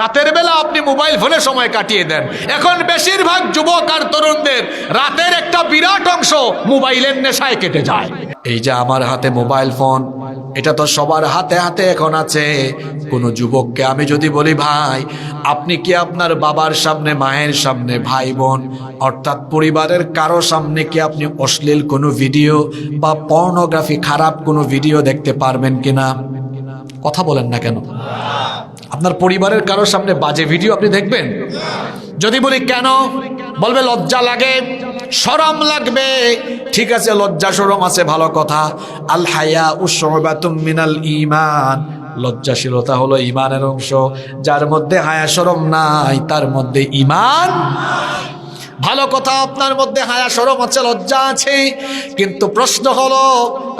রাতের বেলা আপনি মোবাইল ফোনে সময় কাটিয়ে দেন। এখন বেশিরভাগ যুবক আর তরুণদের রাতের একটা বিরাট অংশ মোবাইলের নেশায় কেটে যায়। এই যে আমার হাতে মোবাইল ফোন, এটা তো সবার হাতে হাতে এখন আছে। কোনো যুবককে আমি যদি বলি, ভাই, আপনি কি আপনার বাবার সামনে, মায়ের সামনে ভাই, বোন, অর্থাৎ পরিবারের কারও সামনে কি আপনি অশ্লীল কোনো ভিডিও বা পর্নোগ্রাফি খারাপ কোনো ভিডিও দেখতে পারবেন কিনা? কথা বলেন না কেন? আপনার পরিবারের কারোর সামনে বাজে ভিডিও আপনি দেখবেন? যদি বলি, কেন? বলবে, লজ্জা লাগে, সরম লাগবে। ঠিক আছে, লজ্জা, সরম আছে, ভালো কথা। আল হায়া উসবাতুম মিনাল ইমান লজ্জাশীলতা হলো ইমানের অংশ। যার মধ্যে হায়া সরম নাই, তার মধ্যে ইমান ভালো কথা আপনার মধ্যে হায়া সরম আছে, লজ্জা আছে। কিন্তু প্রশ্ন হলো,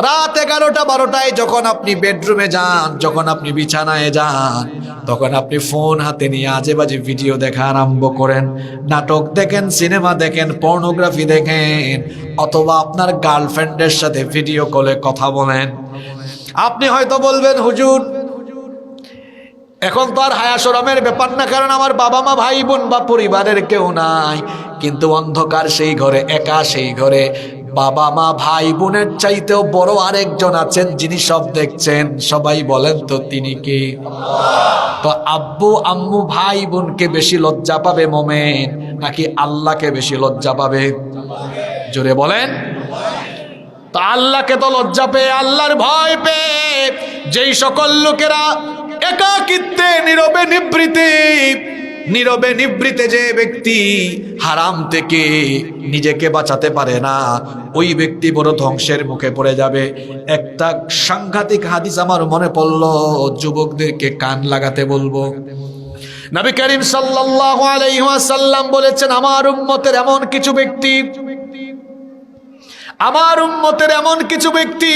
রাত এগারোটা বারোটায় যখন আপনি বেডরুমে যান, যখন আপনি বিছানায় যান, তখন আপনি ফোন হাতে নিয়ে আজে বাজে ভিডিও দেখা আরম্ভ করেন, নাটক দেখেন, সিনেমা দেখেন, পর্নোগ্রাফি দেখেন, অথবা আপনার গার্লফ্রেন্ডের সাথে ভিডিও কলে কথা বলেন। আপনি হয়তো বলবেন, হুজুর, এখন তো আর হায়া সরমের ব্যাপার না, কারণ আমার বাবা মা ভাই বোন বা পরিবারের কেউ নাই। কিন্তু অন্ধকার সেই ঘরে, একা সেই ঘরে। বাবা, মা, ভাই, বোনের চাইতেও বড় আরেকজন আছেন যিনি সব দেখছেন। সবাই বলেন তো তিনি কি? তো আব্বু, আম্মু, ভাই, বোনকে বেশি লজ্জা পাবে মোমেন, নাকি আল্লাহকে বেশি লজ্জা পাবে? জোরে বলেন। তো আল্লাহকে তো লজ্জা পেয়ে, আল্লাহর ভয় পেয়ে, যেই সকল লোকেরা একাকিত্বে, নীরবে নিবৃতে নীরবে নিবৃতে যে ব্যক্তি হারাম থেকে নিজেকে বাঁচাতে পারে না, ওই ব্যক্তি বড় ধ্বংসের মুখে পড়ে যাবে। একটা সাংঘাতিক হাদিস আমার মনে পড়ল, যুবকদেরকে কান লাগাতে বলব। নবী করিম ওয়াসাল্লাম বলেছেন, আমার উম্মতের এমন কিছু ব্যক্তি, আমার উম্মতের এমন কিছু ব্যক্তি,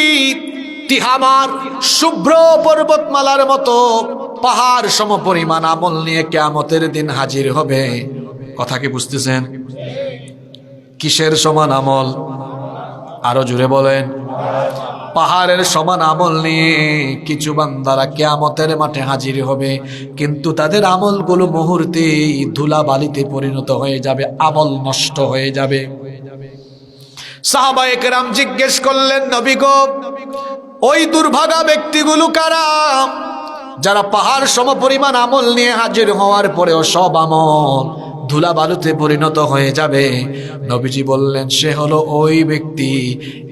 তিহামার শুভ্র পর্বতমালার মতো পাহাড় সম পরিমাণ আমল নিয়ে কেয়ামতের দিন হাজির হবে। কথা কি বুঝতেছেন? কিসের সমান আমল? আরও জুড়ে বলেন। পাহাড়ের সমান আমল নিয়ে কিছু বান্দারা কেয়ামতের মাঠে হাজির হবে, কিন্তু তাদের আমলগুলো মুহূর্তে ধুলা বালিতে পরিণত হয়ে যাবে, আমল নষ্ট হয়ে যাবে। সাহাবায়ে কেরাম জিজ্ঞেস করলেন, নবী ওই দুর্ভাগা ব্যক্তিগুলো কারা? যারা পাহাড় সম পরিমাণ আমল নিয়ে হাজির হওয়ার পরেও সব আমল ধুলা বালুতে পরিণত হয়ে যাবে। নবীজি বললেন, সে হলো ওই ব্যক্তি,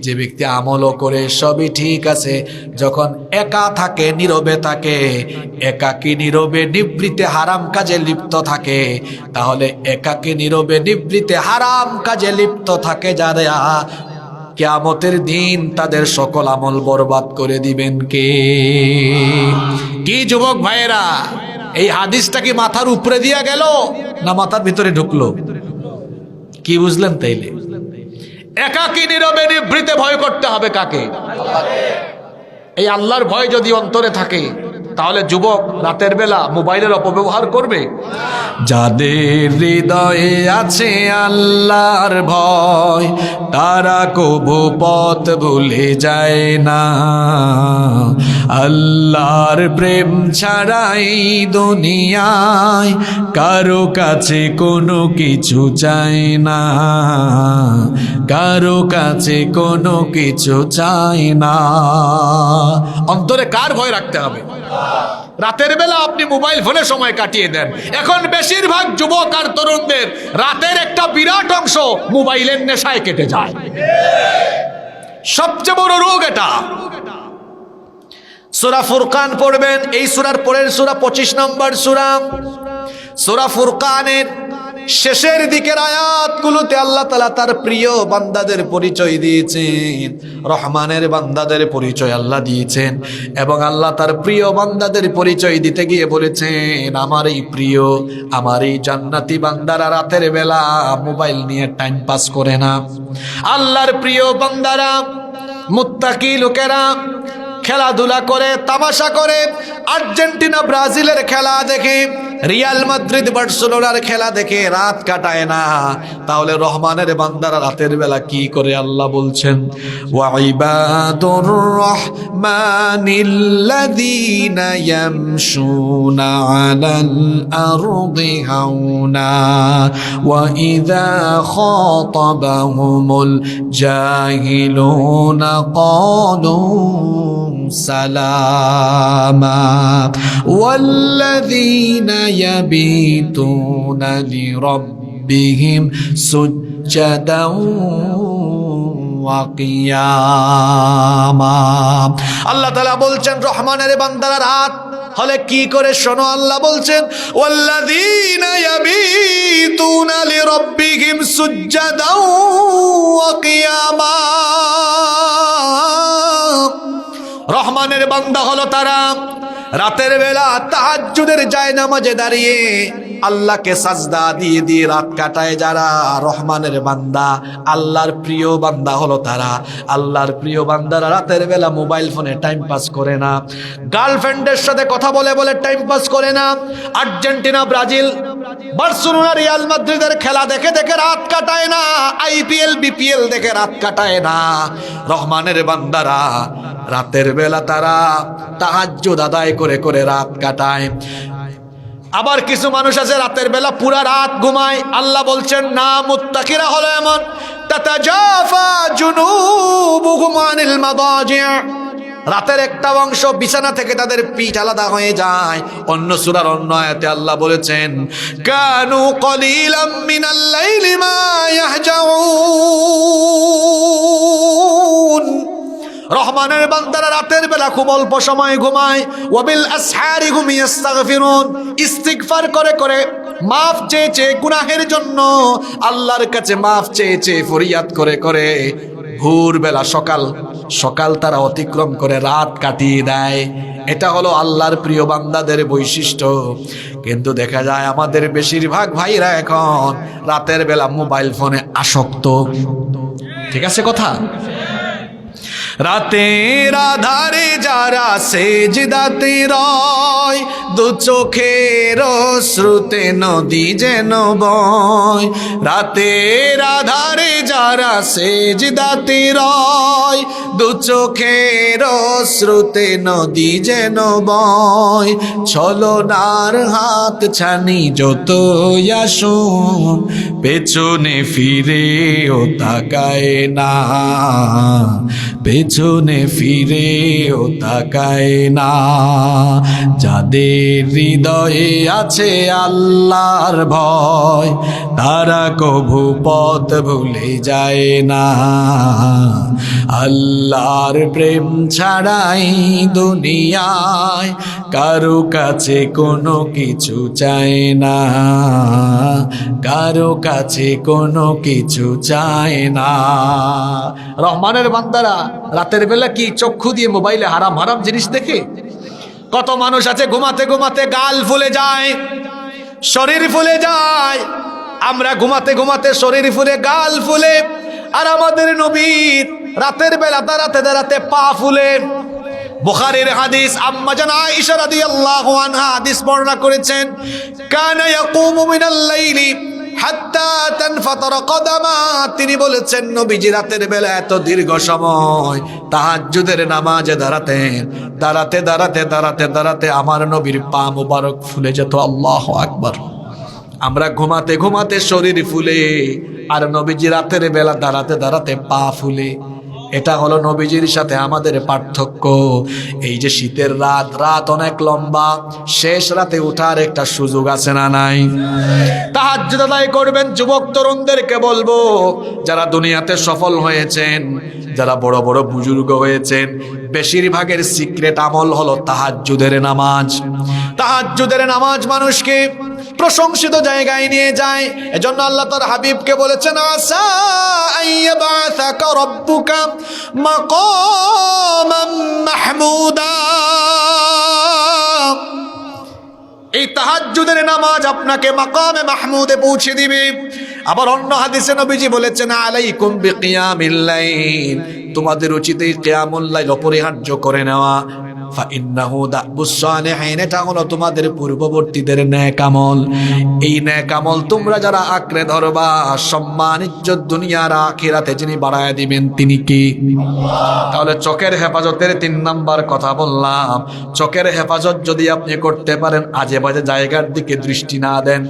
যে ব্যক্তি আমলও করে সবই ঠিক আছে, যখন একা থাকে, নীরবে থাকে, একাকী নীরবে নিবৃতে হারাম কাজে লিপ্ত থাকে, তাহলে একাকী নীরবে নিবৃতে হারাম কাজে লিপ্ত থাকে যারা কেয়ামতের দিন তাদের সকল আমল বরবাদ করে দিবেন কে? কি যুবক ভাইয়েরা, এই হাদিসটা কি মাথার উপরে দিয়া গেল না মাথার ভিতরে ঢুকলো? কি বুঝলেন তাইলে? একাকি নীরবে নিবৃতে ভয় করতে হবে কাকে? এই আল্লাহর ভয় যদি অন্তরে থাকে তাহলে যুবক, রাতের বেলা মোবাইলের অপব্যবহার করবে? যাদের হৃদয়ে আছে আল্লাহর ভয়, তারা কবু পথ ভুলে যায় না। আল্লাহর প্রেম ছাড়াই দুনিয়ায় কারও কাছে কোনো কিছু চায় না। কারও কাছে কোনো কিছু চায় না। অন্তরে কার ভয় রাখতে হবে? রাতের বেলা আপনি মোবাইল ফোনে সময় কাটিয়ে দেন। এখন বেশিরভাগ যুবক আর তরুণদের রাতের একটা বিরাট অংশ মোবাইলের নেশায় কেটে যায়। সবচেয়ে বড় রোগ এটা। সুরা ফুরকান পড়বেন, এই সুরার পরের সুরা পঁচিশ নম্বর সুরা। সুরা ফুরকানের শেষের দিকের আয়াতগুলোতে আল্লাহ তালা তার প্রিয় বান্দাদের পরিচয় দিয়েছেন, রহমানের বান্দাদের পরিচয় আল্লাহ দিয়েছেন, এবং আল্লাহ তার প্রিয় বান্দাদের পরিচয় দিতে গিয়ে বলেছেন, আমার এই প্রিয়, আমার এই জান্নাতি বান্দারা রাতের বেলা মোবাইল নিয়ে টাইম পাস করে না। আল্লাহর প্রিয় বান্দারা, মুত্তাকি লোকেরা খেলাধুলা করে, তামাশা করে, আর্জেন্টিনা ব্রাজিলের খেলা দেখে রিয়াল মাদ্রিদ, বার্সেলোনার খেলা দেখে রাত কাটায় না। তাহলে রহমানের বান্দারা রাতের বেলা কি করে আল্লাহ বলছেন? ওয়াইবাদুর রহমানিল্লাযীনা ইয়ামশুনা আলাল আরদি হাওনা। ওয়া ইযা খাতাবাহুমুল জাহিলুনা, ক্বালু সালামা والذين يبيتون لربهم سجدا ওয়াকিয়ামা আল্লাহ তাআলা বলছেন রহমানের বান্দারা রাত হলে কি করে শোনো আল্লাহ বলছেন ওয়াল্লাযীনা ইয়াবিতুনা লিরাব্বিহিম সুজ্জাদাও ওয়া কিয়ামা রহমানের বান্দা হলো তারা। রাতের বেলা তাহাজ্জুদের যায় নামাজে দাঁড়িয়ে আল্লাহকে সাজদা দিয়ে দিয়ে রাত কাটায় যারা রহমানের বান্দা, আল্লাহর প্রিয় বান্দা হলো তারা। আল্লাহর প্রিয় বান্দারা রাতের বেলা মোবাইল ফোনে টাইম পাস করে না। গার্লফ্রেন্ডের সাথে কথা বলে বলে টাইম পাস করে না। আর্জেন্টিনা, ব্রাজিল, বার্সেলোনা, রিয়াল মাদ্রিদের খেলা দেখে দেখে রাত কাটায় না। আইপিএল, বিপিএল দেখে রাত কাটায় না। রহমানের বান্দারা রাতের বেলা তারা তাহাজ্জুদ আদায় করে করে রাত কাটায়। আবার কিছু মানুষ আছে, রাতের বেলা পুরা রাত ঘুমায়। আল্লাহ বলছেন, না, মুত্তাকিরা হলো এমন। রাতের একটা অংশ বিছানা থেকে তাদের পিঠ আলাদা হয়ে যায়। অন্য সূরার অন্য আয়াতে আল্লাহ বলেছেন, কানু কলিলাম মিনাল লাইলি মা ইয়াহজাউন। রহমানের বান্দারা রাতের বেলা খুব অল্প সময় ঘুমায়। ওয়াবিল আসহারি ঘুমিয়ে ইস্তাগফিরুন ইস্তিগফার করে করে মাফ চেয়ে চেয়ে গুনাহের জন্য আল্লাহর কাছে মাফ চেয়ে চেয়ে ফরিয়াদ করে করে ভোরবেলা সকাল সকাল তারা অতিক্রম করে রাত কাটিয়ে দেয়। এটা হলো আল্লাহর প্রিয় বান্দাদের বৈশিষ্ট্য। কিন্তু দেখা যায় আমাদের বেশিরভাগ ভাইরা এখন রাতের বেলা মোবাইল ফোনে আসক্ত। ঠিক আছে কথা? রাতের আধারে যারা সেজদাতে রয়, দু চোখের শ্রুতে নদী যেন বয়। রাতের আধারে যারা সেজদাতে রয়, দু চোখের শ্রুতে নদী যেন বয়। ছলনার হাত ছানি যত আসুন, পেছনে ফিরে ও তাকায় না। পেছনে ফিরে ও তাকায় না। যাদের হৃদয়ে আছে আল্লাহর ভয়, তারা কভু পথ ভুলে যায় না। আল্লাহর প্রেম ছাড়াই দুনিয়ায় কারও কাছে কোনো কিছু চায় না। কারও কাছে কোনো কিছু চায় না। রহমানের বান্দারা রাতের বেলা কি চক্ষু দিয়ে মোবাইলে হারাম হারাম জিনিস দেখে? কত মানুষ আছে ঘুমাতে ঘুমাতে গাল ফুলে যায়, শরীর ফুলে যায়। আমরা ঘুমাতে ঘুমাতে শরীর ফুলে, গাল ফুলে। আর আমাদের নবীর রাতের বেলা দাঁড়াতে দাঁড়াতে পা ফুলে। বুখারীর হাদিস, আম্মা জান আয়েশা রাদিয়াল্লাহু আনহা হাদিস বর্ণনা করেছেন, কানা ইয়াকুমু মিনাল লাইলি তিনি বলেছেন, নবীজি রাতের বেলা এত দীর্ঘ সময় তাহাজুদের নামাজে দাঁড়াতেন। দাঁড়াতে দাঁড়াতে দাঁড়াতে দাঁড়াতে আমার নবীর পা মুবারক ফুলে যেত, আল্লাহ একবার আমরা ঘুমাতে ঘুমাতে শরীর ফুলে, আর নবীজি রাতের বেলা দাঁড়াতে দাঁড়াতে পা ফুলে। এটা হলো নবীজির সাথে আমাদের পার্থক্য। এই যে শীতের রাত রাত অনেক লম্বা, শেষ রাতে উঠার একটা সুযোগ আছে না নাই? তাহাজ্জুদ করবেন যুবক তরুণদেরকে বলব, যারা দুনিয়াতে সফল হয়েছেন, যারা বড় বড় বুজুর্গ হয়েছেন, বেশিরভাগের সিক্রেট আমল হলো তাহাজ্জুদের নামাজ। তাহাজ্জুদের নামাজ মানুষকে প্রশংসিত জায়গায় নিয়ে যায়। এজন্য আল্লাহ তার হাবিবকে বলেছেন আসা রব্বুকা মাকামান মাহমুদা। এই তাহাজ্জুদের নামাজ আপনাকে মাকামে মাহমুদে পৌঁছে দিবে। আবার অন্য হাদিসে নবীজি বলেছেন, আলাইকুম বিকিয়ামিল লাইল। তোমাদের উচিত এই কিয়ামুল অপরিহার্য করে নেওয়া। পূর্ববর্তীদের এই তোমরা যারা আঁকড়ে দুনিয়ার বাড়ায় দিবেন তিনি কি? তাহলে চোখের হেফাজতের তিন নাম্বার কথা বললাম। চোখের হেফাজত যদি আপনি করতে পারেন আজে বাজে জায়গার দিকে দৃষ্টি না দেন।